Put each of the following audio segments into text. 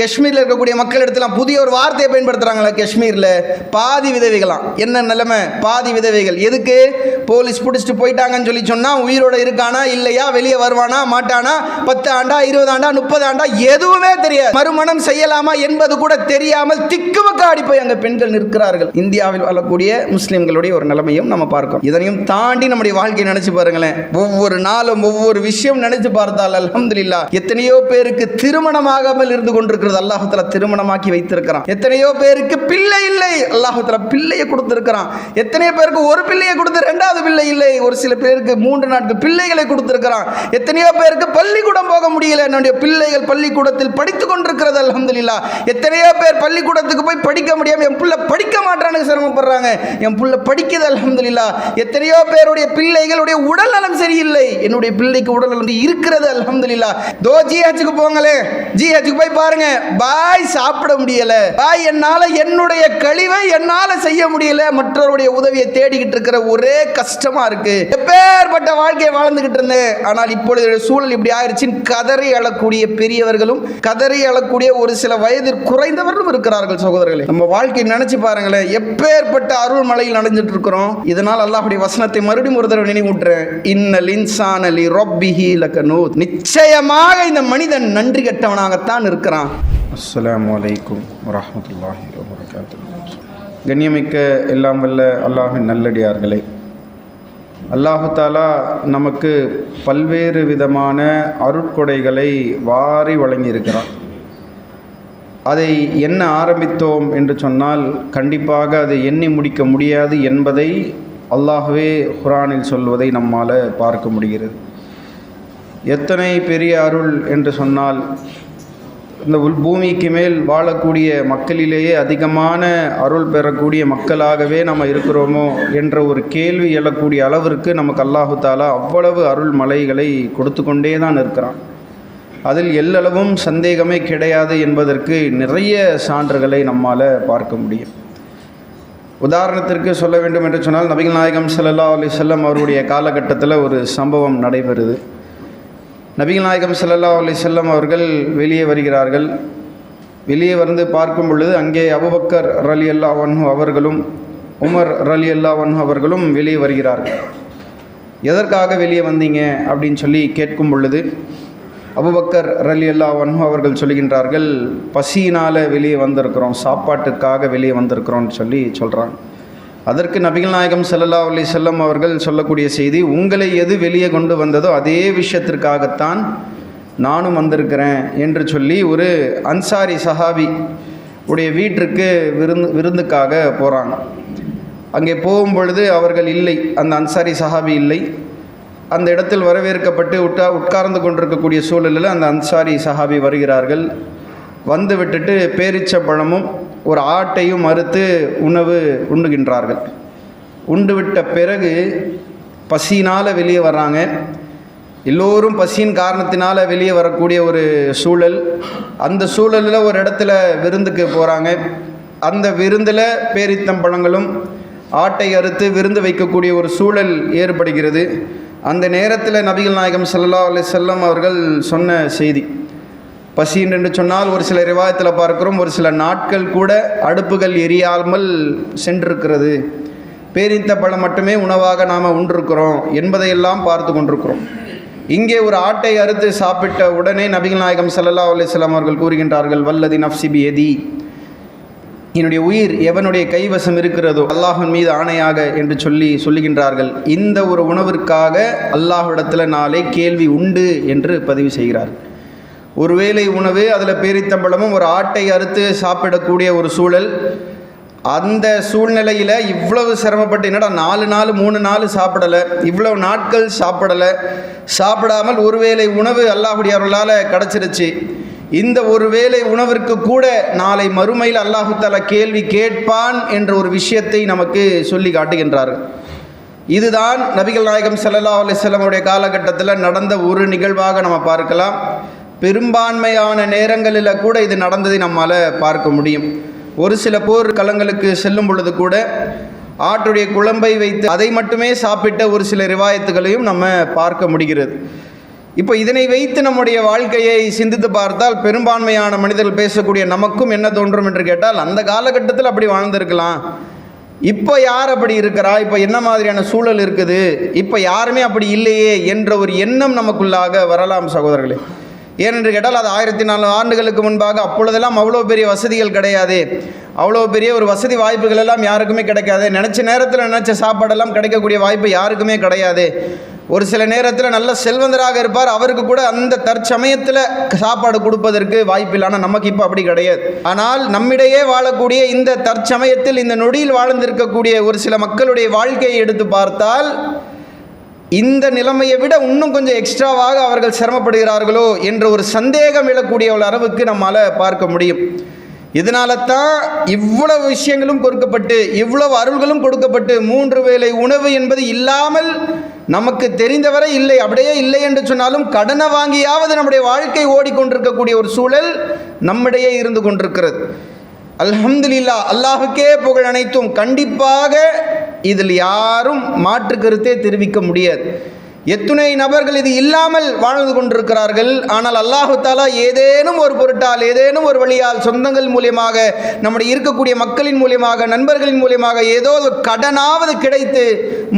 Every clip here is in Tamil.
காஷ்மீரில் இருக்கக்கூடிய மக்கள் இடத்துல புதிய ஒரு வார்த்தையை பயன்படுத்துகிறாங்களா காஷ்மீரில். பாதி விதவைகளாம். என்ன நிலைமை? பாதி விதவைகள். எதுக்கு? போலீஸ் பிடிச்சிட்டு போயிட்டாங்கன்னு சொல்லி சொன்னால் உயிரோட இருக்கானா இல்லையா வெளியே வருவானா மாட்டானா பத்து ஆண்டா இருபது ஆண்டா முப்பது ஆண்டா எதுவுமே தெரியாது. மறுமணம் செய்யலாமா என்பது கூட தெரியாமல் திக்குமுக்காடி போய் அங்கே பெண்கள் நிற்கிறார்கள். இந்தியாவில் வாழக்கூடிய முஸ்லீம்களுடைய ஒரு நிலைமையும் நம்ம பார்க்கோம் இதனையும் தாண்டி நம்முடைய வாழ்க்கையை நினச்சி பாருங்களேன். ஒவ்வொரு நாளும் ஒவ்வொரு விஷயம் நினைச்சு பார்த்தால் அலமதுல்லா எத்தனையோ பேருக்கு திருமணமாகாமல் இருந்து கொண்டிருக்கிறது அல்லாஹுத்தலா திருமணமாக்கி வைத்திருக்கிறான். எத்தனையோ பேருக்கு பிள்ளை இல்லை. அல்லாஹுத்தலா பிள்ளையை கொடுத்திருக்கிறான். எத்தனையோ பேருக்கு ஒரு பிள்ளையை கொடுத்து ரெண்டாவது பிள்ளை இல்லை. ஒரு சில பேருக்கு மூன்று நாட்கள் பிள்ளைகளை கொடுத்திருக்கிறான். எத்தனையோ பேருக்கு பள்ளிக்கூடம் போக முடியல. என்னுடைய பிள்ளைகள் பள்ளிக்கூடத்தில் படித்துக் கொண்டிருக்கிறது அல்ஹம்துலில்லா. எத்தனையோ பேர் பள்ளிக்கூடத்துக்கு போய் படிக்க முடியாம என் பிள்ளை படிக்க மாட்டானுங்க சிரமப்படுறாங்க. என் பிள்ளை படிக்கிறது அலமதுல்லா எத்தனையோ பேருடைய பிள்ளைகளுடைய உடல் நலம் சரியில்லை. என்னுடைய பிள்ளைக்கு உடல் நலம் இருக்கிறது அல்ஹம்துலில்லா. தோ ஜிஹெச்சுக்கு போங்களேன். ஜிஹெச்சுக்கு போய் பாருங்க. பாய் சாப்பிட முடியல. பாய் என்னால என்னுடைய கழிவை என்னால செய்ய முடியல. மற்றவருடைய உதவியை தேடிக்கிட்டு இருக்கிற ஒரே கஷ்டமா இருக்கு. எப்பேற்பட்ட வாழ்க்கையை வாழ்ந்துகிட்டு இருந்தேன். ஆனால் இப்பொழுது சூழல் இப்படி ஆயிடுச்சுன்னு கதறி அழக்கூடிய பெரியவர்களும் கதறி அழக்கூடிய ஒரு சில வயதில் குறைந்தவர்களும் இருக்கிறார்கள் சகோதரர்களே. நம்ம வாழ்க்கையை நினைச்சு பாருங்களேன். எப்பேற்பட்ட அருள் மலையில் நடந்துட்டு இருக்கிறோம். இதனால் அல்லாஹுடைய வசனத்தை மறுபடியும் ஒரு தடவை நினைவூட்டுறேன். இன்னல் இன்சானலி ரொப்பிஹி லகனூத். நிச்சயமாக இந்த மனிதன் நன்றி கெட்டவனாகத்தான் இருக்கிறான். அஸ்லாம் வலைக்கும் வரமத்துல்லாஹி கண்ணியமிக்க எல்லாம் வல்ல அல்லாஹின் நல்லடியார்களே. அல்லாஹு தாலா நமக்கு பல்வேறு விதமான அருட்கொடைகளை வாரி வழங்கியிருக்கிறான். அதை என்ன ஆரம்பித்தோம் என்று சொன்னால் கண்டிப்பாக அதை எண்ணி முடிக்க முடியாது என்பதை அல்லாஹவே குரானில் சொல்வதை நம்மால் பார்க்க முடிகிறது. எத்தனை பெரிய அருள் என்று சொன்னால் இந்த உள்பூமிக்கு மேல் வாழக்கூடிய மக்களிலேயே அதிகமான அருள் பெறக்கூடிய மக்களாகவே நம்ம இருக்கிறோமோ என்ற ஒரு கேள்வி எழக்கூடிய அளவிற்கு நமக்கு அல்லாஹு தாலா அவ்வளவு அருள் மலைகளை கொடுத்து கொண்டே தான் இருக்கிறான். அதில் எல்லளவும் சந்தேகமே கிடையாது என்பதற்கு நிறைய சான்றுகளை நம்மால் பார்க்க முடியும். உதாரணத்திற்கு சொல்ல வேண்டும் என்று சொன்னால் நபிகள் நாயகம் சல்லா அலி செல்லம் அவருடைய காலகட்டத்தில் ஒரு சம்பவம் நடைபெறுது. நபிகள் நாயகம் செல்லல்லா அலி செல்லம் அவர்கள் வெளியே வருகிறார்கள். வெளியே வந்து பார்க்கும் பொழுது அங்கே அபுபக்கர் ரலி அல்லா வன்ஹு அவர்களும் உமர் ரலி அல்லா வன்ஹு அவர்களும் வெளியே வருகிறார்கள். எதற்காக வெளியே வந்தீங்க அப்படின்னு சொல்லி கேட்கும் பொழுது அபுபக்கர் ரலி அல்லா வன்ஹு அவர்கள் சொல்கின்றார்கள் பசியினால் வெளியே வந்திருக்கிறோம் சாப்பாட்டுக்காக வெளியே வந்திருக்கிறோம்னு சொல்லி சொல்கிறாங்க அதற்கு நபிகள் நாயகம் ஸல்லல்லாஹு அலி செல்லம் அவர்கள் சொல்லக்கூடிய செய்தி உங்களை எது வெளியே கொண்டு வந்ததோ அதே விஷயத்திற்காகத்தான் நானும் வந்திருக்கிறேன் என்று சொல்லி ஒரு அன்சாரி சஹாபி உடைய வீட்டிற்கு விருந்து விருந்துக்காக போகிறாங்க அங்கே போகும் பொழுது அவர்கள் இல்லை அந்த அன்சாரி சஹாபி இல்லை. அந்த இடத்தில் வரவேற்கப்பட்டு உட்கா உட்கார்ந்து கொண்டிருக்கக்கூடிய சூழலில் அந்த அன்சாரி சஹாபி வருகிறார்கள். வந்து விட்டுட்டு பேரிச்ச பழமும் ஒரு ஆட்டையும் அறுத்து உணவு உண்ணுகின்றார்கள். உண்டு விட்ட பிறகு பசியினால் வெளியே வர்றாங்க. எல்லோரும் பசியின் காரணத்தினால் வெளியே வரக்கூடிய ஒரு சூழல். அந்த சூழலில் ஒரு இடத்துல விருந்துக்கு போகிறாங்க அந்த விருந்தில் பேரித்தம்பழங்களும் ஆட்டை அறுத்து விருந்து வைக்கக்கூடிய ஒரு சூழல் ஏற்படுகிறது. அந்த நேரத்தில் நபிகள் நாயகம் சல்லா அலி செல்லம் அவர்கள் சொன்ன செய்தி. பசி என்று சொன்னால் ஒரு சில ரிவாயத்தில் பார்க்கிறோம் ஒரு சில நாட்கள் கூட அடுப்புகள் எரியாமல் சென்றிருக்கிறது. பேரித்த பழம் மட்டுமே உணவாக நாம் உண்டிருக்கிறோம் என்பதையெல்லாம் பார்த்து கொண்டிருக்கிறோம். இங்கே ஒரு ஆட்டை அறுத்து சாப்பிட்ட உடனே நபிகள் நாயகம் சல்லல்லா அலிஸ்லாம் அவர்கள் கூறுகின்றார்கள் வல்லதி நஃப்சிபி எதி என்னுடைய உயிர் எவனுடைய கைவசம் இருக்கிறதோ அல்லாஹின் மீது ஆணையாக என்று சொல்லி சொல்லுகின்றார்கள். இந்த ஒரு உணவிற்காக அல்லாஹ்விடத்தில் நாளை கேள்வி உண்டு என்று பதிவு செய்கிறார்கள். ஒரு வேளை உணவு அதில் பேரித்தம்பழமும் ஒரு ஆட்டை அறுத்து சாப்பிடக்கூடிய ஒரு சூழல். அந்த சூழ்நிலையில் இவ்வளவு சிரமப்பட்டு என்னடா நாலு நாள் மூணு நாள் சாப்பிடலை இவ்வளவு நாட்கள் சாப்பிடலை சாப்பிடாமல் ஒருவேளை உணவு அல்லாஹுடைய அருளால் கிடச்சிருச்சு. இந்த ஒரு வேளை உணவிற்கு கூட நாளை மறுமையில் அல்லாஹுத்தால கேள்வி கேட்பான் என்ற ஒரு விஷயத்தை நமக்கு சொல்லி காட்டுகின்றார்கள் இதுதான் நபிகள் நாயகம் சல்லா அலிஸ்லமுடைய காலகட்டத்தில் நடந்த ஒரு நிகழ்வாக நம்ம பார்க்கலாம். பெரும்பான்மையான நேரங்களில் கூட இது நடந்ததை நம்மால் பார்க்க முடியும். ஒரு சில போர் களங்களுக்கு செல்லும் பொழுது கூட ஆட்டுடைய குழம்பை வைத்து அதை மட்டுமே சாப்பிட்ட ஒரு சில ரிவாயத்துகளையும் நம்ம பார்க்க முடிகிறது. இப்போ இதனை வைத்து நம்முடைய வாழ்க்கையை சிந்தித்து பார்த்தால் பெரும்பான்மையான மனிதர்கள் பேசக்கூடிய நமக்கும் என்ன தோன்றும் என்று கேட்டால் அந்த காலகட்டத்தில் அப்படி வாழ்ந்திருக்கலாம். இப்போ யார் அப்படி இருக்கிறா? இப்போ என்ன மாதிரியான சூழல் இருக்குது? இப்போ யாருமே அப்படி இல்லையே என்ற ஒரு எண்ணம் நமக்குள்ளாக வரலாம் சகோதரர்களே. ஏனென்று கேட்டால் அது ஆயிரத்தி நாலு ஆண்டுகளுக்கு முன்பாக அப்பொழுதெல்லாம் அவ்வளோ பெரிய வசதிகள் கிடையாது. அவ்வளோ பெரிய ஒரு வசதி வாய்ப்புகள் எல்லாம் யாருக்குமே கிடைக்காது. நினச்ச நேரத்தில் நினச்ச சாப்பாடெல்லாம் கிடைக்கக்கூடிய வாய்ப்பு யாருக்குமே கிடையாது. ஒரு சில நேரத்தில் நல்ல செல்வந்தராக இருப்பார். அவருக்கு கூட அந்த தற்சமயத்தில் சாப்பாடு கொடுப்பதற்கு வாய்ப்பில்லை ஆனால் நமக்கு இப்போ அப்படி கிடையாது. ஆனால் நம்மிடையே வாழக்கூடிய இந்த தற்சமயத்தில் இந்த நொடியில் வாழ்ந்திருக்கக்கூடிய ஒரு சில மக்களுடைய வாழ்க்கையை எடுத்து பார்த்தால் இந்த நிலைமையை விட இன்னும் கொஞ்சம் எக்ஸ்ட்ராவாக அவர்கள் சிரமப்படுகிறார்களோ என்ற ஒரு சந்தேகம் எழக்கூடிய ஒரு அளவுக்கு நம்மால் பார்க்க முடியும். இதனால தான் இவ்வளவு விஷயங்களும் கொடுக்கப்பட்டு இவ்வளவு அருள்களும் கொடுக்கப்பட்டு மூன்று வேளை உணவு என்பது இல்லாமல் நமக்கு தெரிந்தவரை இல்லை அப்படியே இல்லை என்று சொன்னாலும் கடனை வாங்கியாவது நம்முடைய வாழ்க்கை ஓடிக்கொண்டிருக்கக்கூடிய ஒரு சூழல் நம்மிடையே இருந்து கொண்டிருக்கிறது. அல்ஹம்துலில்லா அல்லாஹுக்கே புகழ் அனைத்தும். கண்டிப்பாக இதில் யாரும் மாற்று கருத்தே தெரிவிக்க முடியாது. எத்துணை நபர்கள் இது இல்லாமல் வாழ்ந்து கொண்டிருக்கிறார்கள். ஆனால் அல்லாஹு தாலா ஏதேனும் ஒரு பொருட்டால் ஏதேனும் ஒரு வழியால் சொந்தங்கள் மூலியமாக நம்முடைய இருக்கக்கூடிய மக்களின் மூலியமாக நண்பர்களின் மூலியமாக ஏதோ ஒரு கடனாவது கிடைத்து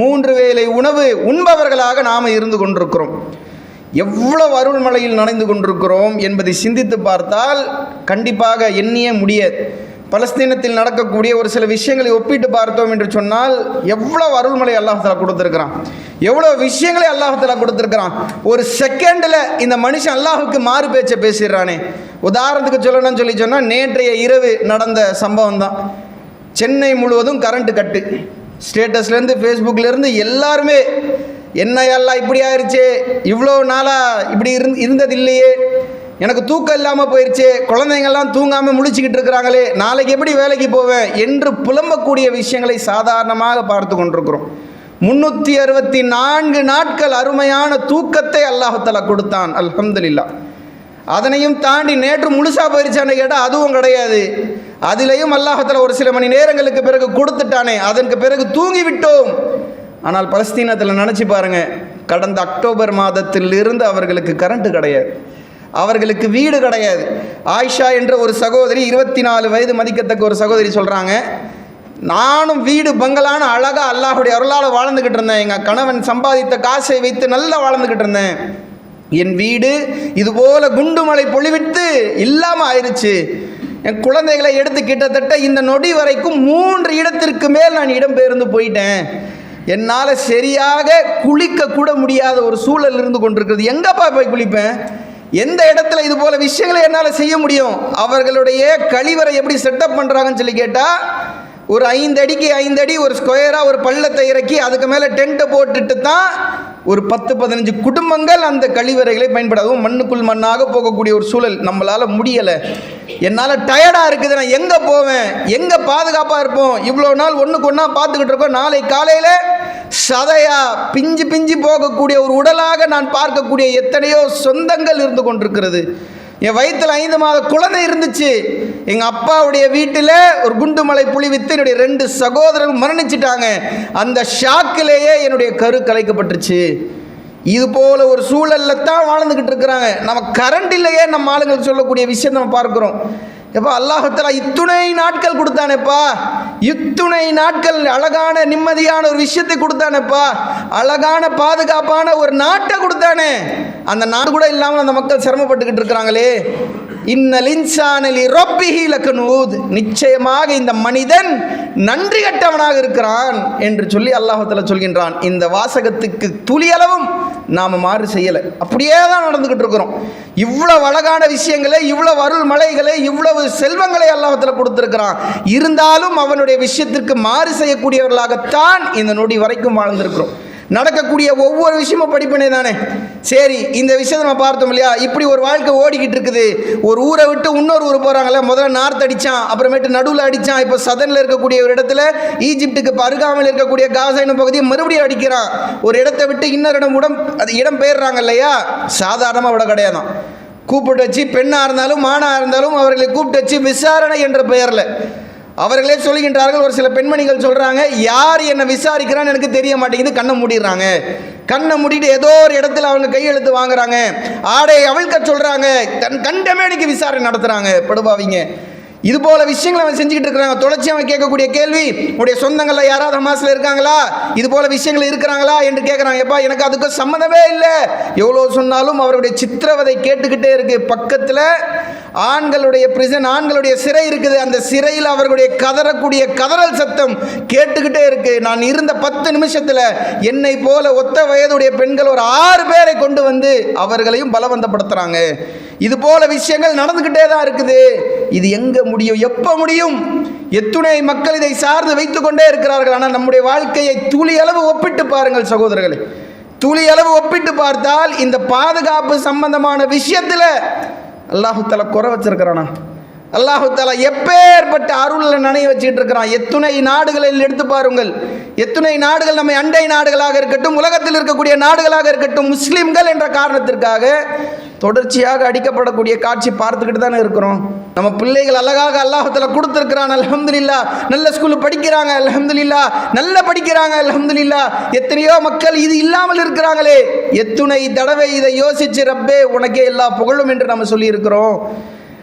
மூன்று வேளை உணவு உண்பவர்களாக நாம் இருந்து கொண்டிருக்கிறோம். எவ்வளோ அருள்மலையில் நனைந்து கொண்டிருக்கிறோம் என்பதை சிந்தித்து பார்த்தால் கண்டிப்பாக எண்ணியே முடியாது. பலஸ்தீனத்தில் நடக்கக்கூடிய ஒரு சில விஷயங்களை ஒப்பிட்டு பார்த்தோம் என்று சொன்னால் எவ்வளோ அருள்மலை அல்லாஹாலா கொடுத்துருக்குறான். எவ்வளோ விஷயங்களை அல்லாஹத்தில் கொடுத்துருக்குறான். ஒரு செகண்டில் இந்த மனுஷன் அல்லாஹுக்கு மாறு பேச்சை பேசிடுறானே. உதாரணத்துக்கு சொல்லணும்னு சொல்லி சொன்னால் நேற்றைய இரவு நடந்த சம்பவம் தான். சென்னை முழுவதும் கரண்ட் கட்டு. ஸ்டேட்டஸ்லேருந்து ஃபேஸ்புக்லேருந்து எல்லாருமே என்ன எல்லாம் இப்படி ஆயிடுச்சு இவ்வளோ நாளாக இப்படி இருந் இருந்தது இல்லையே எனக்கு தூக்கம் இல்லாமல் போயிடுச்சு குழந்தைங்கள்லாம் தூங்காமல் முடிச்சுக்கிட்டு இருக்கிறாங்களே. நாளைக்கு எப்படி வேலைக்கு போவேன் என்று புலம்பக்கூடிய விஷயங்களை சாதாரணமாக பார்த்து கொண்டிருக்கிறோம். முன்னூற்றி அறுபத்தி நான்கு நாட்கள் அருமையான தூக்கத்தை அல்லாஹத்தலா கொடுத்தான். அல்ஹம்துலில்லா அதனையும் தாண்டி நேற்று முழுசாக போயிருச்சான்னு கேட்டால் அதுவும் கிடையாது. அதிலையும் அல்லாஹத்தில் ஒரு சில மணி நேரங்களுக்கு பிறகு கொடுத்துட்டானே. அதற்கு பிறகு தூங்கிவிட்டோம். ஆனால் பலஸ்தீனத்தில் நினச்சி பாருங்கள் கடந்த அக்டோபர் மாதத்திலிருந்து அவர்களுக்கு கரண்ட்டு கிடையாது. அவர்களுக்கு வீடு கிடையாது. ஆயிஷா என்ற ஒரு சகோதரி இருபத்தி நாலு வயது மதிக்கத்தக்க ஒரு சகோதரி சொல்கிறாங்க நானும் வீடு பங்களான அழகாக அல்லாஹுடைய அருளால் வாழ்ந்துக்கிட்டு இருந்தேன். எங்கள் கணவன் சம்பாதித்த காசை வைத்து நல்லா வாழ்ந்துக்கிட்டு இருந்தேன். என் வீடு இதுபோல குண்டுமலை பொழிவிட்டு இல்லாமல் ஆயிடுச்சு என் குழந்தைகளை எடுத்து கிட்டத்தட்ட இந்த நொடி வரைக்கும் மூன்று இடத்திற்கு மேல் நான் இடம்பெயர்ந்து போயிட்டேன். என்னால் சரியாக குளிக்க கூட முடியாத ஒரு சூழல் இருந்து கொண்டிருக்கிறது. எங்கப்பா போய் குளிப்பேன்? எந்த இடத்துல இது போல விஷயங்களை என்னால் செய்ய முடியும்? அவர்களுடைய கழிவறை எப்படி செட்டப் பண்ணுறாங்கன்னு சொல்லி கேட்டால் ஒரு ஐந்து அடிக்கு ஐந்து அடி ஒரு ஸ்கொயராக ஒரு பள்ளத்தை இறக்கி அதுக்கு மேலே டென்ட்டை போட்டுட்டு தான் ஒரு பத்து பதினஞ்சு குடும்பங்கள் அந்த கழிவறைகளை பயன்படாதும் மண்ணுக்குள் மண்ணாக போகக்கூடிய ஒரு சூழல் நம்மளால் முடியலை. என்னால் டயர்டாக இருக்குது. நான் எங்கே போவேன்? எங்கே பாதுகாப்பாக இருப்போம்? இவ்வளோ நாள் ஒன்றுக்கு ஒன்றா பார்த்துக்கிட்டு இருக்கோம். நாளை காலையில் சதையா பிஞ்சு பிஞ்சு போகக்கூடிய ஒரு உடலாக நான் பார்க்கக்கூடிய எத்தனையோ சொந்தங்கள் இருந்து கொண்டிருக்கிறது. என் வயிற்றில் ஐந்து மாத குழந்தை இருந்துச்சு. எங்கள் அப்பாவுடைய வீட்டில் ஒரு குண்டுமலை புலி வித்து என்னுடைய ரெண்டு சகோதரர்கள் மரணிச்சிட்டாங்க. அந்த ஷாக்கிலேயே என்னுடைய கரு கலைக்கப்பட்டுருச்சு. இது போல ஒரு சூழல்ல தான் வாழ்ந்துக்கிட்டு இருக்கிறாங்க. நம்ம கரண்ட் இல்லையே நம்ம ஆளுங்களுக்கு சொல்லக்கூடிய விஷயம் நம்ம பார்க்குறோம். எப்பா அல்லாஹத்தலா இத்துணை நாட்கள் கொடுத்தானேப்பா. இத்துணை நாட்கள் அழகான நிம்மதியான ஒரு விஷயத்தை கொடுத்தானேப்பா. அழகான பாதுகாப்பான ஒரு நாட்டை கொடுத்தானே. அந்த நாடு கூட இல்லாமல் அந்த மக்கள் சிரமப்பட்டுக்கிட்டு இருக்கிறாங்களே. இன்னல் இன்சானலி ரொப்பிஹி லக்கனூத். நிச்சயமாக இந்த மனிதன் நன்றி கட்டவனாக இருக்கிறான் என்று சொல்லி அல்லாஹத்தில் சொல்கின்றான். இந்த வாசகத்துக்கு துளியளவும் நாம் மாறு செய்யலை. அப்படியே தான் நடந்துக்கிட்டு இருக்கிறோம். இவ்வளவு அழகான விஷயங்களை இவ்வளவு அருள் மலைகளை இவ்வளவு செல்வங்களை அல்லாஹத்தில் கொடுத்துருக்கிறான். இருந்தாலும் அவனுடைய விஷயத்திற்கு மாறு செய்யக்கூடியவர்களாகத்தான் இந்த நொடி வரைக்கும் வாழ்ந்திருக்கிறோம். நடக்கக்கூடிய ஒவ்வொரு விஷயமும் படிப்பினை தானே? சரி இந்த விஷயத்தை நம்ம பார்த்தோம் இல்லையா? இப்படி ஒரு வாழ்க்கை ஓடிக்கிட்டு இருக்குது. ஒரு ஊரை விட்டு இன்னொரு ஊர் போகிறாங்கல்ல முதல்ல நார்த் அடித்தான் அப்புறமேட்டு நடுவில் அடித்தான் இப்போ சதனில் இருக்கக்கூடிய ஒரு இடத்துல ஈஜிப்டுக்கு இப்போ அருகாமையில் இருக்கக்கூடிய காசா என்னும் பகுதியை மறுபடியும் அடிக்கிறான். ஒரு இடத்தை விட்டு இன்னொரு இடம் உடம் அது இடம் பெயர்றாங்க இல்லையா? சாதாரணமாக விட கிடையாதான் கூப்பிட்டு வச்சு பெண்ணாக இருந்தாலும் மானாக இருந்தாலும் அவர்களை கூப்பிட்டு வச்சு விசாரணை என்ற பெயரில். அவர்களே சொல்கின்றார்கள் ஒரு சில பெண்மணிகள் சொல்கிறாங்க யார் என்னை விசாரிக்கிறான்னு எனக்கு தெரிய மாட்டேங்குது கண்ணை மூடிடுறாங்க. கண்ணை மூடிட்டு ஏதோ ஒரு இடத்துல அவங்க கையெழுத்து வாங்குறாங்க. ஆடை அவிழ்க்க சொல்றாங்க. கண் கண்டமேடிக்கு விசாரணை நடத்துகிறாங்க படுபாவிங்க. இது போல விஷயங்களை அவன் செஞ்சுக்கிட்டு இருக்கிறாங்க. தொடர்ச்சி அவன் கேட்கக்கூடிய கேள்வி உடைய சொந்தங்களில் யாராவது ஹமாஸ்ல இருக்காங்களா? இது போல விஷயங்கள் இருக்கிறாங்களா? என்று கேட்குறாங்க எப்பா எனக்கு அதுக்கு சம்மந்தமே இல்லை. எவ்வளோ சொன்னாலும் அவருடைய சித்திரவதை கேட்டுக்கிட்டே இருக்கு. பக்கத்தில் ஆண்களுடைய பிரிசன் ஆண்களுடைய சிறை இருக்குது. அந்த சிறையில் அவர்களுடைய கதறக்கூடிய கதறல் சத்தம் கேட்டுக்கிட்டே இருக்கு. நான் இருந்த பத்து நிமிஷத்தில் என்னை போல ஒத்த வயதுடைய பெண்கள் ஒரு ஆறு பேரை கொண்டு வந்து அவர்களையும் பலவந்தப்படுத்துகிறாங்க இது போல விஷயங்கள் நடந்துக்கிட்டே தான் இருக்குது. இது எங்க முடியும்? எப்போ முடியும்? எத்துணை மக்கள் இதை சார்ந்து வைத்துக் கொண்டே இருக்கிறார்கள். ஆனால் நம்முடைய வாழ்க்கையை துளி அளவு ஒப்பிட்டு பாருங்கள் சகோதரர்களே. துளி அளவு ஒப்பிட்டு பார்த்தால் இந்த பாதுகாப்பு சம்பந்தமான விஷயத்தில் அல்லாஹு தலை குறை வச்சிருக்கிறானா? அல்லாஹு எப்பேற்பட்ட அருளில் நனைய வச்சுட்டு இருக்கிறான். எத்துணை நாடுகளில் எடுத்து பாருங்கள். எத்துணை நாடுகள் நம்ம அண்டை நாடுகளாக இருக்கட்டும் உலகத்தில் இருக்கக்கூடிய நாடுகளாக இருக்கட்டும் முஸ்லிம்கள் என்ற காரணத்திற்காக தொடர்ச்சியாக அடிக்கப்படக்கூடிய காட்சி பார்த்துக்கிட்டு தானே இருக்கிறோம். நம்ம பிள்ளைகள் அழகாக அல்லாஹத்தில் கொடுத்துருக்கிறான். அல்ஹம்துலில்லா நல்ல ஸ்கூலில் படிக்கிறாங்க அல்ஹம்துலில்லா நல்ல படிக்கிறாங்க அல்ஹம்துலில்லா. எத்தனையோ மக்கள் இது இல்லாமல் இருக்கிறாங்களே. எத்துணை தடவை இதை யோசிச்சு ரப்பே உனக்கே எல்லா புகழும் என்று நம்ம சொல்லியிருக்கிறோம்.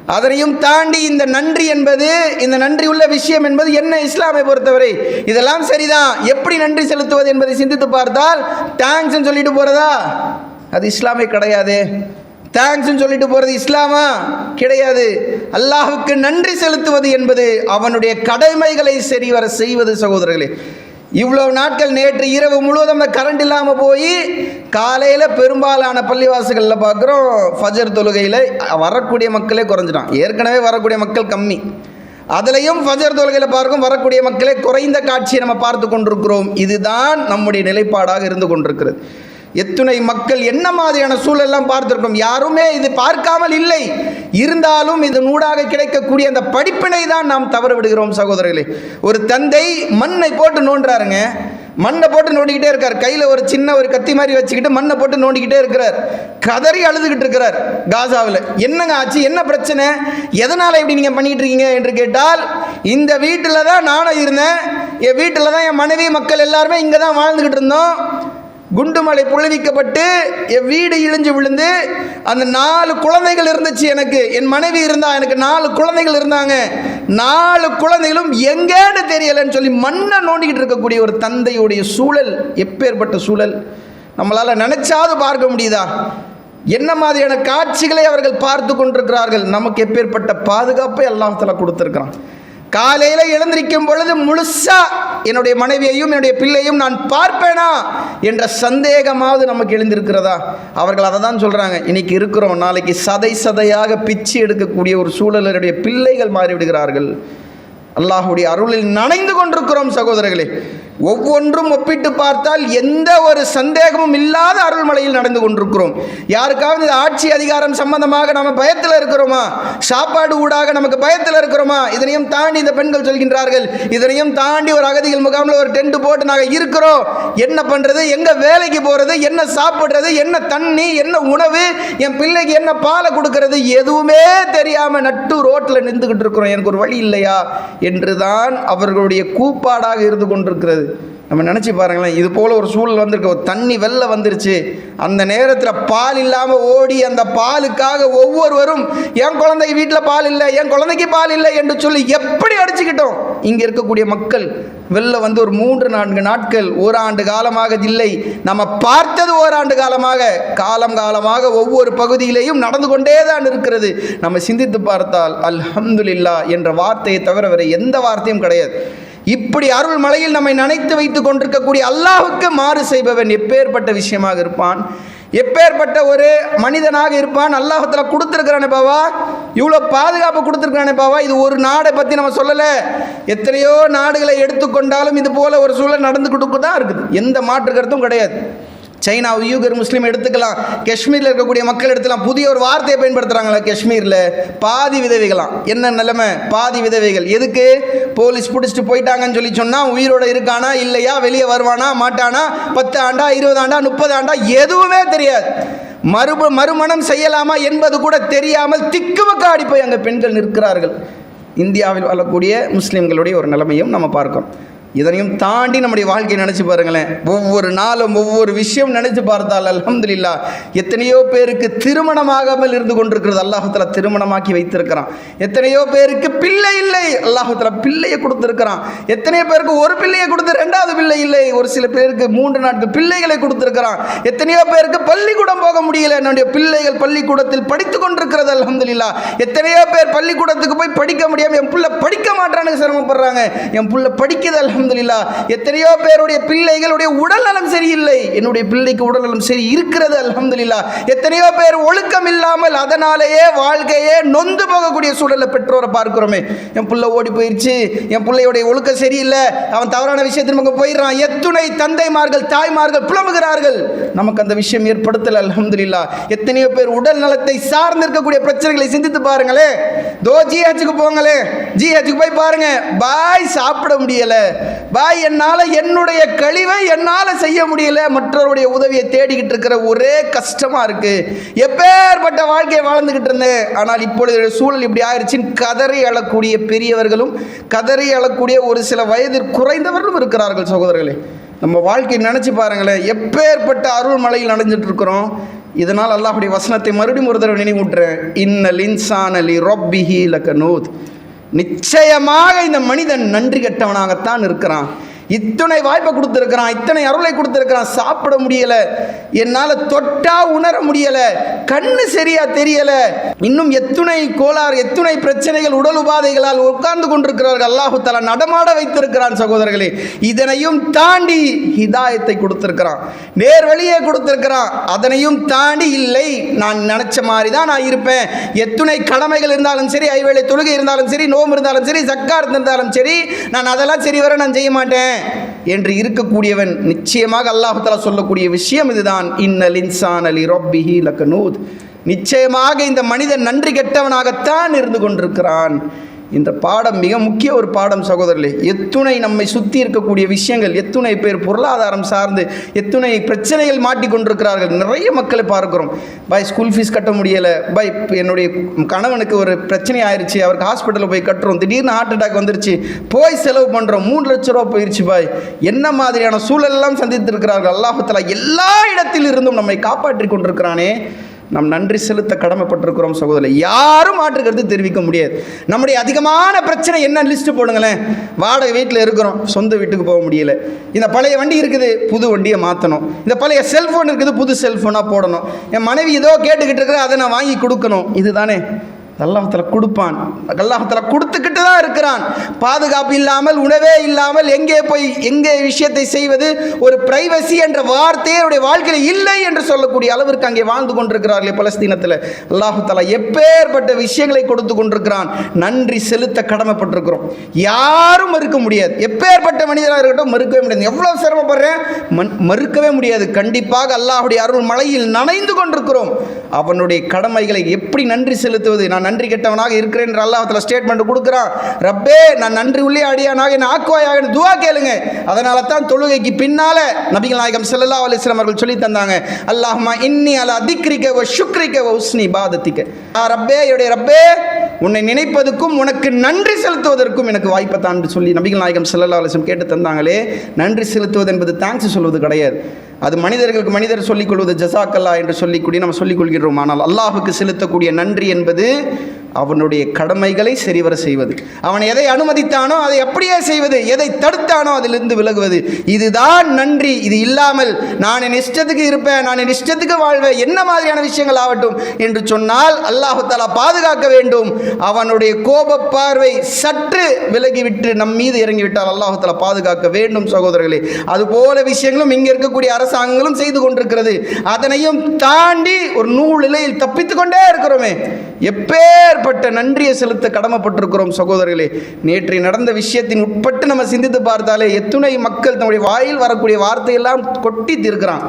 அதனையும் தாண்டி இந்த நன்றி என்பது இந்த நன்றி உள்ள விஷயம் என்பது என்ன இஸ்லாமை பொறுத்தவரை? இதெல்லாம் சரிதான். எப்படி நன்றி செலுத்துவது என்பதை சிந்தித்து பார்த்தால் தேங்க்ஸ்னு சொல்லிட்டு போறதா? அது இஸ்லாமே கிடையாது. தேங்க்ஸ்னு சொல்லிட்டு போகிறது இஸ்லாமா? கிடையாது. அல்லாஹுக்கு நன்றி செலுத்துவது என்பது அவனுடைய கடமைகளை சரிவர செய்வது சகோதரர்களே. இவ்வளவு நாட்கள் நேற்று இரவு முழுவதும் கரண்ட் இல்லாமல் போய் காலையில் பெரும்பாலான பள்ளிவாசல்களில் பார்க்குறோம் ஃபஜர் தொழுகையில் வரக்கூடிய மக்களே குறைஞ்சிட்டான் ஏற்கனவே வரக்கூடிய மக்கள் கம்மி. அதுலேயும் ஃபஜர் தொழுகையில் பார்க்கும் வரக்கூடிய மக்களே குறைந்த காட்சியை நம்ம பார்த்து கொண்டிருக்கிறோம். இதுதான் நம்முடைய நிலைப்பாடாக இருந்து கொண்டிருக்கிறது. எத்துணை மக்கள் என்ன மாதிரியான சூழலெல்லாம் பார்த்துருக்கோம்? யாருமே இது பார்க்காமல் இல்லை. இருந்தாலும் இது நூடாக கிடைக்கக்கூடிய அந்த படிப்பினை தான் நாம் தவறு விடுகிறோம் சகோதரர்களே. ஒரு தந்தை மண்ணை போட்டு நோண்டுறாருங்க. மண்ணை போட்டு நோண்டிக்கிட்டே இருக்கார். கையில் ஒரு சின்ன ஒரு கத்தி மாதிரி வச்சுக்கிட்டு மண்ணை போட்டு நோண்டிக்கிட்டே இருக்கிறார். கதறி அழுதுகிட்டு இருக்கிறார் காசாவில். என்னங்க ஆச்சு? என்ன பிரச்சனை? எதனால் இப்படி நீங்கள் பண்ணிட்டு இருக்கீங்க என்று கேட்டால் இந்த வீட்டில் தான் நானும் இருந்தேன். என் வீட்டில் தான் என் மனைவி மக்கள் எல்லாருமே இங்கே தான் வாழ்ந்துக்கிட்டு இருந்தோம். குண்டுமலை புழுவிக்கப்பட்டு என் வீடு இழிஞ்சு விழுந்து அந்த நாலு குழந்தைகள் இருந்துச்சு எனக்கு. என் மனைவி இருந்தா எனக்கு நாலு குழந்தைகள் இருந்தாங்க. நாலு குழந்தைகளும் எங்கேன்னு தெரியலைன்னு சொல்லி மண்ணை நோண்டிக்கிட்டு இருக்கக்கூடிய ஒரு தந்தையுடைய சூழல் எப்பேற்பட்ட சூழல் நம்மளால் நினைச்சாவது பார்க்க முடியுதா? என்ன மாதிரியான காட்சிகளை அவர்கள் பார்த்து கொண்டிருக்கிறார்கள்? நமக்கு எப்பேற்பட்ட பாதுகாப்பை அல்லாஹ் கொடுத்துருக்கிறான். காலையில் எழுந்திருக்கும் பொழுது முழுசாக என்னுடைய மனைவியையும் என்னுடைய பிள்ளையும் நான் பார்ப்பேனா என்ற சந்தேகமாவது நமக்கு எழுந்திருக்கிறதா? அவர்கள் அதை தான் சொல்கிறாங்க இன்னைக்கு இருக்கிறோம் நாளைக்கு சதை சதையாக பிச்சு எடுக்கக்கூடிய ஒரு சூழலுடைய பிள்ளைகள் மாறிவிடுகிறார்கள். அல்லாஹுடைய அருளில் நனைந்து கொண்டிருக்கிறோம் சகோதரர்களே. ஒவ்வொன்றும் ஒப்பிட்டு பார்த்தால் எந்த ஒரு சந்தேகமும் இல்லாத அருள்மலையில் நடந்து கொண்டிருக்கிறோம். யாருக்காவது ஆட்சி அதிகாரம் சம்பந்தமாக நம்ம பயத்தில் இருக்கிறோமா? சாப்பாடு ஊடாக நமக்கு பயத்தில் இருக்கிறோமா? இதனையும் தாண்டி இந்த பெண்கள் சொல்கின்றார்கள் இதனையும் தாண்டி ஒரு அகதிகள் முகாமில் ஒரு டென்ட் போட்டு நாங்கள் இருக்கிறோம். என்ன பண்ணுறது எங்கே வேலைக்கு போகிறது என்ன சாப்பிட்றது? என்ன தண்ணி? என்ன உணவு? என் பிள்ளைக்கு என்ன பாலை கொடுக்கறது? எதுவுமே தெரியாமல் நட்டு ரோட்டில் நின்றுக்கிட்டு இருக்கிறோம். எனக்கு ஒரு வழி இல்லையா? என்றுதான் அவர்களுடைய கூப்பாடாக இருந்து கொண்டிருக்கிறது. நம்ம நினச்சி பாருங்களேன் இது போல் ஒரு சூழல் வந்திருக்கு. ஒரு தண்ணி வெள்ளம் வந்துருச்சு. அந்த நேரத்தில் பால் இல்லாமல் ஓடி அந்த பாலுக்காக ஒவ்வொருவரும் என் குழந்தைக்கு வீட்டில் பால் இல்லை என் குழந்தைக்கு பால் இல்லை என்று சொல்லி எப்படி அடிச்சுக்கிட்டோம்? இங்கே இருக்கக்கூடிய மக்கள் வெளில வந்து ஒரு மூன்று நான்கு நாட்கள் ஓராண்டு காலமாக இல்லை. நம்ம பார்த்தது ஓராண்டு காலமாக. காலம் காலமாக ஒவ்வொரு பகுதியிலேயும் நடந்து கொண்டே தான் இருக்கிறது. நம்ம சிந்தித்து பார்த்தால் அல்ஹம்துலில்லா என்ற வார்த்தையை தவிர வேறு எந்த வார்த்தையும் கிடையாது. இப்படி அருள் மலையில் நம்மை நினைத்து வைத்துக் கொண்டிருக்கக்கூடிய அல்லாஹுக்கு மாறு செய்பவன் எப்பேற்பட்ட விஷயமாக இருப்பான்? எப்பேற்பட்ட ஒரு மனிதனாக இருப்பான்? அல்லாஹத்தில் கொடுத்துருக்கிறானே பாவா. இவ்வளோ பாதுகாப்பு கொடுத்துருக்கிறானே பாவா. இது ஒரு நாடை பற்றி நம்ம சொல்லலை. எத்தனையோ நாடுகளை எடுத்துக்கொண்டாலும் இது போல ஒரு சூழல் நடந்து கொடுக்க தான் இருக்குது. எந்த மாற்று கருத்தும் கிடையாது. சைனா யூகர் முஸ்லீம் எடுத்துக்கலாம். காஷ்மீரில் இருக்கக்கூடிய மக்கள் எடுத்துக்கலாம். புதிய ஒரு வார்த்தையை பயன்படுத்துகிறாங்களா காஷ்மீரில்? பாதி விதவைகளாம். என்ன நிலைமை? பாதி விதவைகள். எதுக்கு? போலீஸ் பிடிச்சிட்டு போயிட்டாங்கன்னு சொல்லி சொன்னால் உயிரோட இருக்கானா இல்லையா? வெளியே வருவானா மாட்டானா? பத்து ஆண்டா இருபது ஆண்டா முப்பது ஆண்டா? எதுவுமே தெரியாது. மறுப மறுமணம் செய்யலாமா என்பது கூட தெரியாமல் திக்குமக்காடி போய் அங்கே பெண்கள் நிற்கிறார்கள். இந்தியாவில் வாழக்கூடிய முஸ்லீம்களுடைய ஒரு நிலைமையும் நம்ம பார்க்கணும். இதனையும் தாண்டி நம்முடைய வாழ்க்கையை நினச்சி பாருங்களேன். ஒவ்வொரு நாளும் ஒவ்வொரு விஷயம் நினச்சி பார்த்தால் அலமதுல்லா எத்தனையோ பேருக்கு திருமணமாகாமல் இருந்து கொண்டிருக்கிறது அல்லாஹத்தில் திருமணமாக்கி வைத்திருக்கிறான். எத்தனையோ பேருக்கு பிள்ளை இல்லை அல்லாஹத்தில் பிள்ளையை கொடுத்துருக்கிறான். எத்தனையோ பேருக்கு ஒரு பிள்ளையை கொடுத்து ரெண்டாவது பிள்ளை இல்லை ஒரு சில பேருக்கு மூன்று நாட்கள் பிள்ளைகளை கொடுத்துருக்கிறான். எத்தனையோ பேருக்கு பள்ளிக்கூடம் போக முடியல என்னுடைய பிள்ளைகள் பள்ளிக்கூடத்தில் படித்து கொண்டிருக்கிறது அலமதுல்லா எத்தனையோ பேர் பள்ளிக்கூடத்துக்கு போய் படிக்க முடியாமல் என் பிள்ளை படிக்க மாட்டானுங்க சிரமப்படுறாங்க. என் புள்ள படிக்குது அலமதுல்லா எத்தனையோ பேருடைய பிள்ளைகளுடைய உடல் நலம் சரியில்லை. என்னுடைய பிள்ளைக்கு உடல் நலம் சரி இருக்கிறது அலமதுல்லா எத்தனையோ பேர் ஒழுக்கம் இல்லாமல் அதனாலேயே வாழ்க்கையே நொந்து போகக்கூடிய சூழலை பெற்றோரை பார்க்கிறோமே. என் பிள்ளை ஓடி போயிடுச்சு என் பிள்ளையுடைய ஒழுக்கம் சரியில்லை அவன் தவறான விஷயத்தின் பக்கம் போயிடுறான். எத்துணை தந்தைமார்கள் தாய்மார்கள் புலம்புகிறார்கள். நமக்கு அந்த விஷயம் ஏற்படுத்தல அலமதுல்லா எத்தனையோ பேர் உடல் நலத்தை சார்ந்து இருக்கக்கூடிய பிரச்சனைகளை சிந்தித்து பாருங்களே. தோ ஜிஹெச்சுக்கு போங்களே. ஜிஹெச்சுக்கு போய் பாருங்க. பாய் சாப்பிட முடியலை. பாய் என்னால் என்னுடைய கழிவை என்னால் செய்ய முடியல. மற்றவருடைய உதவியை தேடிக்கிட்டு இருக்கிற ஒரே கஷ்டமா இருக்கு. எப்பேற்பட்ட வாழ்க்கையை வாழ்ந்துக்கிட்டு இருந்தேன். ஆனால் இப்பொழுது சூழல் இப்படி ஆயிடுச்சுன்னு கதறி அழக்கூடிய பெரியவர்களும் கதறி அழக்கூடிய ஒரு சில வயதில் குறைந்தவர்களும் இருக்கிறார்கள் சகோதரர்களே. நம்ம வாழ்க்கையை நினச்சி பாருங்களேன். எப்பேற்பட்ட அருள் மலையில் நனைஞ்சிட்டு இருக்கிறோம். இதனால் அல்லாஹுடைய வசனத்தை மறுபடியும் ஒரு தடவை நினைவூட்டுறேன். இன்னல் இன்சானலி ரொப்பிஹி லக்கனூத் நிச்சயமாக இந்த மனிதன் நன்றி கெட்டவனாகத்தான் இருக்கிறான். இத்தனை வாய்ப்பை கொடுத்துருக்கிறான் இத்தனை அருளை கொடுத்துருக்கிறான் சாப்பிட முடியல என்னால் தொட்டா உணர முடியல கண்ணு சரியா தெரியல. இன்னும் எத்துணை கோளாறு எத்துணை பிரச்சனைகள் உடல் உபாதைகளால் உட்கார்ந்து கொண்டிருக்கிறார்கள். அல்லாஹு தலா நடமாட வைத்திருக்கிறான் சகோதரர்களே. இதனையும் தாண்டி ஹிதாயத்தை கொடுத்திருக்கிறான். நேர் வழியே கொடுத்திருக்கிறான். அதனையும் தாண்டி இல்லை நான் நினைச்ச மாதிரி தான் நான் இருப்பேன். எத்துணை கடமைகள் இருந்தாலும் சரி ஐவேளை தொழுகை இருந்தாலும் சரி நோம்பு இருந்தாலும் சரி சக்கா இருந்தாலும் சரி நான் அதெல்லாம் சரி வர நான் செய்ய மாட்டேன். என்று இருக்கக்கூடியவன் நிச்சயமாக அல்லாஹால சொல்லக்கூடிய விஷயம் இதுதான். இன்னல் இன்சான் அலி ரொப்பிஹி லக்கனூத் நிச்சயமாக இந்த மனிதன் நன்றி கெட்டவனாகத்தான் இருந்து கொண்டிருக்கிறான். இந்த பாடம் மிக முக்கிய ஒரு பாடம் சகோதரர்களே. எத்துணை நம்மை சுற்றி இருக்கக்கூடிய விஷயங்கள் எத்துணை பேர் பொருளாதாரம் சார்ந்து எத்துணை பிரச்சனைகள் மாட்டிக்கொண்டிருக்கிறார்கள். நிறைய மக்களை பார்க்குறோம். பாய் ஸ்கூல் ஃபீஸ் கட்ட முடியலை. பாய் என்னுடைய கணவனுக்கு ஒரு பிரச்சனை ஆயிடுச்சு அவருக்கு ஹாஸ்பிட்டலில் போய் கட்டுறோம். திடீர்னு ஹார்ட் அட்டாக் வந்துருச்சு. போய் செலவு பண்ணுறோம் மூணு லட்ச ரூபா போயிடுச்சு பாய் என்ன மாதிரியான சூழலெல்லாம் சந்தித்திருக்கிறார்கள்? அல்லாஹத்தில் எல்லா இடத்திலிருந்தும் நம்மை காப்பாற்றி கொண்டிருக்கிறானே. நாம் நன்றி செலுத்த கடமைப்பட்டிருக்கிறோம் சகோதரர் யாரும் மாற்று கருத்து தெரிவிக்க முடியாது. நம்முடைய அதிகமான பிரச்சனை என்ன லிஸ்ட்டு போடுங்களேன். வாடகை வீட்டில் இருக்கிறோம். சொந்த வீட்டுக்கு போக முடியல. இந்த பழைய வண்டி இருக்குது. புது வண்டியை மாற்றணும் இந்த பழைய செல்ஃபோன் இருக்குது. புது செல்ஃபோனாக போடணும். என் மனைவி ஏதோ கேட்டுக்கிட்டு இருக்கிற. அதை நான் வாங்கி கொடுக்கணும். இதுதானே? அல்லாஹத்தில் கொடுப்பான். அல்லாஹத்தில் கொடுத்துக்கிட்டு தான் இருக்கிறான். பாதுகாப்பு இல்லாமல் உணவே இல்லாமல் எங்கே போய் எங்கே விஷயத்தை செய்வது ஒரு பிரைவசி என்ற வார்த்தையே அவருடைய வாழ்க்கையில் இல்லை என்று சொல்லக்கூடிய அளவிற்கு அங்கே வாழ்ந்து கொண்டிருக்கிறார்களே பலஸ்தீனத்தில். அல்லாஹாலா எப்பேற்பட்ட விஷயங்களை கொடுத்து கொண்டிருக்கிறான். நன்றி செலுத்த கடமைப்பட்டிருக்கிறோம். யாரும் மறுக்க முடியாது. எப்பேற்பட்ட மனிதராக இருக்கட்டும் மறுக்கவே முடியாது. எவ்வளோ சிரமப்படுறேன்? மன் மறுக்கவே முடியாது. கண்டிப்பாக அல்லாஹுடைய அருள் மலையில் நனைந்து கொண்டிருக்கிறோம். அவனுடைய கடமைகளை எப்படி நன்றி செலுத்துவது? நான் நன்றி கெட்டவனாக இருக்கிறேன் என்று அல்லாஹத்தில் ஸ்டேட்மெண்ட் கொடுக்குறான். ரப்பே நான் நன்றி உள்ளே அடியானாக என்ன ஆக்குவாயாக துவா கேளுங்க. அதனால தான் தொழுகைக்கு பின்னால நபிகள் நாயகம் செல்லல்லா அலிஸ்லாம் அவர்கள் சொல்லி தந்தாங்க. அல்லாஹ்மா இன்னி அலா திக்ரிக்க வ சுக்ரிக்க உஸ்னி பாதத்திக்க. ரப்பே என்னுடைய ரப்பே உன்னை நினைப்பதற்கும் உனக்கு நன்றி செலுத்துவதற்கும் எனக்கு வாய்ப்பை தான் சொல்லி நபிகள் நாயகம் செல்லல்லா அலிஸ்லம் கேட்டு தந்தாங்களே நன்றி செலுத்துவது என்பது தேங்க்ஸ் சொல்வது கிடையாது. அது மனிதர்களுக்கு மனிதர் சொல்லிக் கொள்வது ஜசாக்கல்லா என்று சொல்லிக்கூடி நம்ம சொல்லிக் கொள்கிறோம் ஆனால் அல்லாஹுக்கு செலுத்தக்கூடிய நன்றி என்பது அவனுடைய கடமைகளை சரிவர செய்வது. அவன் எதை அனுமதித்தானோ அதை அப்படியே செய்வது. எதை தடுத்தானோ அதிலிருந்து விலகுவது. இதுதான் நன்றி. இது இல்லாமல் நான் என் இஷ்டத்துக்கு இருப்பேன் நான் என் இஷ்டத்துக்கு வாழ்வேன். என்ன மாதிரியான விஷயங்கள் ஆகட்டும் என்று சொன்னால் அல்லாஹத்தாலா பாதுகாக்க வேண்டும். அவனுடைய கோப பார்வை சற்று விலகிவிட்டு நம் மீது இறங்கிவிட்டால் அல்லாஹத்தாலா பாதுகாக்க வேண்டும் சகோதரர்களே. அதுபோல விஷயங்களும் இங்கே இருக்கக்கூடிய அரசாங்கங்களும் செய்து கொண்டிருக்கிறது. அதனையும் தாண்டி ஒரு நூல் நிலையில் தப்பித்து கொண்டே இருக்கிறோமே. ஏகப்பட்ட நன்றியை செலுத்த கடமைப்பட்டிருக்கிறோம் சகோதரர்களே. நேற்று நடந்த விஷயத்தின் உட்பட்டு நம்ம சிந்தித்து பார்த்தாலே எத்துணை மக்கள் தன்னுடைய வாயில் வரக்கூடிய வார்த்தையெல்லாம் கொட்டி தீர்க்கிறான்.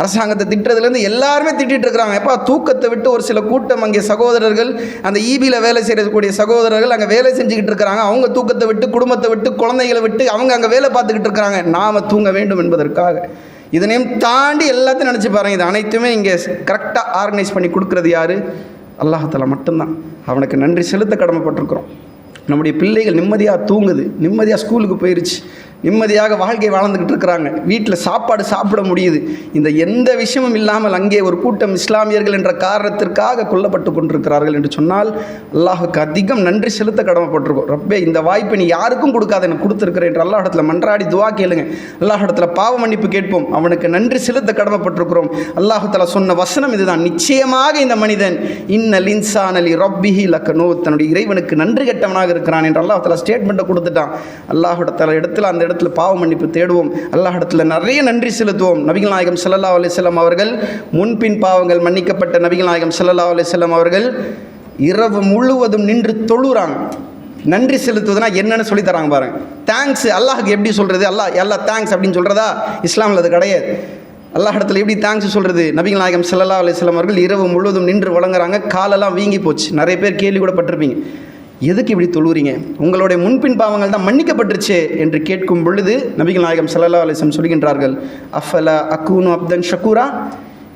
அரசாங்கத்தை திட்டுறதுலேருந்து எல்லாருமே திட்டிகிட்டு இருக்கிறாங்க. எப்போ தூக்கத்தை விட்டு ஒரு சில கூட்டம் அங்கே சகோதரர்கள் அந்த ஈபியில் வேலை செய்யக்கூடிய சகோதரர்கள் அங்கே வேலை செஞ்சுக்கிட்டு இருக்கிறாங்க. அவங்க தூக்கத்தை விட்டு குடும்பத்தை விட்டு குழந்தைகளை விட்டு அவங்க அங்கே வேலை பார்த்துக்கிட்டு இருக்கிறாங்க. நாம் தூங்க வேண்டும் என்பதற்காக. இதனையும் தாண்டி எல்லாத்தையும் நினச்சி பாருங்க. இது அனைத்துமே இங்கே கரெக்டாக ஆர்கனைஸ் பண்ணி கொடுக்குறது யார்? அல்லாஹத்தில் மட்டும்தான். அவனுக்கு நன்றி செலுத்த கடமைப்பட்டிருக்கிறோம். நம்முடைய பிள்ளைகள் நிம்மதியாக தூங்குது நிம்மதியாக ஸ்கூலுக்கு போயிருச்சு. நிம்மதியாக வாழ்க்கை வாழ்ந்துக்கிட்டு இருக்கிறாங்க. வீட்டில் சாப்பாடு சாப்பிட முடியுது. இந்த எந்த விஷயமும் இல்லாமல் அங்கே ஒரு கூட்டம் இஸ்லாமியர்கள் என்ற காரணத்திற்காக கொல்லப்பட்டு கொண்டிருக்கிறார்கள் என்று சொன்னால் அல்லாஹுக்கு அதிகம் நன்றி செலுத்த கடமைப்பட்டிருக்கோம். ரப்பே இந்த வாய்ப்பை நீ யாருக்கும் கொடுக்காத எனக்கு கொடுத்துருக்கிறேன் என்று அல்லாஹ் இடத்துல மன்றாடி துவா கேளுங்க. அல்லாஹ் இடத்துல பாவ மன்னிப்பு கேட்போம். அவனுக்கு நன்றி செலுத்த கடமைப்பட்டிருக்கிறோம். அல்லாஹு தலா சொன்ன வசனம் இதுதான். நிச்சயமாக இந்த மனிதன் இன்னல் இன்சான் அலி ரப்பிஹி லக்கனோ தன்னுடைய இறைவனுக்கு நன்றி கெட்டவனாக இருக்கிறான் என்று அல்லாஹ் தஆலா ஸ்டேட்மெண்ட்டை கொடுத்துட்டான். அல்லாஹ் இடத்துல இடத்துல அந்த இடத்துல பாவ மன்னிப்பு தேடுவோம். அல்லாஹ் இடத்துல நிறைய நன்றி செலுத்துவோம். நபிகள் நாயகம் சல்லா அலைஹி அவர்கள் முன்பின் பாவங்கள் மன்னிக்கப்பட்ட நபிகள் நாயகம் சல்லா அலைஹி அவர்கள் இரவு முழுவதும் நின்று தொழுறாங்க. நன்றி செலுத்துவதுனா என்னன்னு சொல்லி தராங்க பாருங்க. தேங்க்ஸ் அல்லாஹுக்கு எப்படி சொல்றது? அல்லாஹ் எல்லா தேங்க்ஸ் அப்படின்னு சொல்றதா? இஸ்லாமில் அது கிடையாது. அல்லாஹ் இடத்துல எப்படி தேங்க்ஸ் சொல்றது? நபிகள் நாயகம் சல்லா அலிஸ்லாம் அவர்கள் இரவு முழுவதும் நின்று வழங்குறாங்க. காலெல்லாம் வீங்கி போச்சு. நிறைய பேர் கேள்வி கூட பட்டிருப்பீங்க. எதுக்கு இப்படி தொழுறீங்க உங்களுடைய முன்பின் பாவங்கள் தான் மன்னிக்கப்பட்டுருச்சே என்று கேட்கும் பொழுது நபிகள் நாயகம் சல்லா அலிசம் சொல்கின்றார்கள் அஃபலா அக்கூனு அப்தன் ஷக்கூரா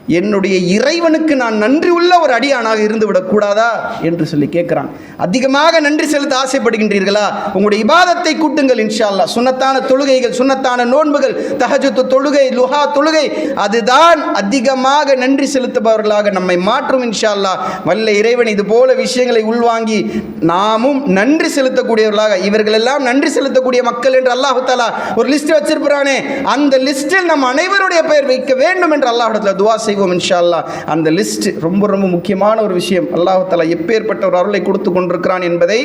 என்னுடைய இறைவனுக்கு நான் நன்றி உள்ள ஒரு அடியானாக இருந்து விடக்கூடாதா என்று சொல்லி கேட்குறான். அதிகமாக நன்றி செலுத்த ஆசைப்படுகின்றீர்களா? உங்களுடைய இபாதத்தை கூட்டுங்கள் இன்ஷால்லா அல்லாஹ் சுன்னத்தான தொழுகைகள் சுன்னத்தான நோன்புகள் தஹஜுத்து தொழுகை லுஹா தொழுகை அதுதான் அதிகமாக நன்றி செலுத்துபவர்களாக நம்மை மாற்றும் இன்ஷால்லா வல்ல இறைவன் இது போல விஷயங்களை உள்வாங்கி நாமும் நன்றி செலுத்தக்கூடியவர்களாக இவர்கள் எல்லாம் நன்றி செலுத்தக்கூடிய மக்கள் என்று அல்லாஹு தாலா ஒரு லிஸ்ட் வச்சிருப்பானே அந்த லிஸ்டில் நம் அனைவருடைய பெயர் வைக்க வேண்டும் என்று அல்லாஹிடத்தில் துவாசி செய்வோம் இன்ஷா அந்த லிஸ்ட் ரொம்ப ரொம்ப முக்கியமான ஒரு விஷயம். அல்லாஹு எப்பேற்பட்ட ஒரு அருளை கொடுத்து கொண்டிருக்கிறான் என்பதை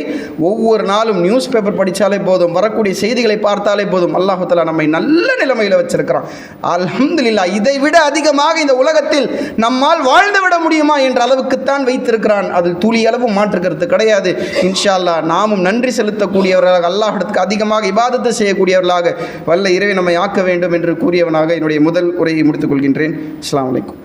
ஒவ்வொரு நாளும் நியூஸ் பேப்பர் படித்தாலே போதும் வரக்கூடிய செய்திகளை பார்த்தாலே போதும். அல்லாஹு நம்மை நல்ல நிலைமையில் வச்சிருக்கிறான். அலமதுல்லா இதை விட அதிகமாக இந்த உலகத்தில் நம்மால் வாழ்ந்து விட முடியுமா என்ற அளவுக்குத்தான் வைத்திருக்கிறான். அதில் துளி அளவும் மாற்றுக்கிறது கிடையாது. இன்ஷா அல்லாஹ் நாமும் நன்றி செலுத்தக்கூடியவர்களாக அல்லாஹிடத்துக்கு அதிகமாக இபாதத்தை செய்யக்கூடியவர்களாக வல்ல இறைவை நம்மை ஆக்க வேண்டும் என்று கூறியவனாக என்னுடைய முதல் உரையை முடித்துக் கொள்கின்றேன். அஸ்லாம் வலைக்கும்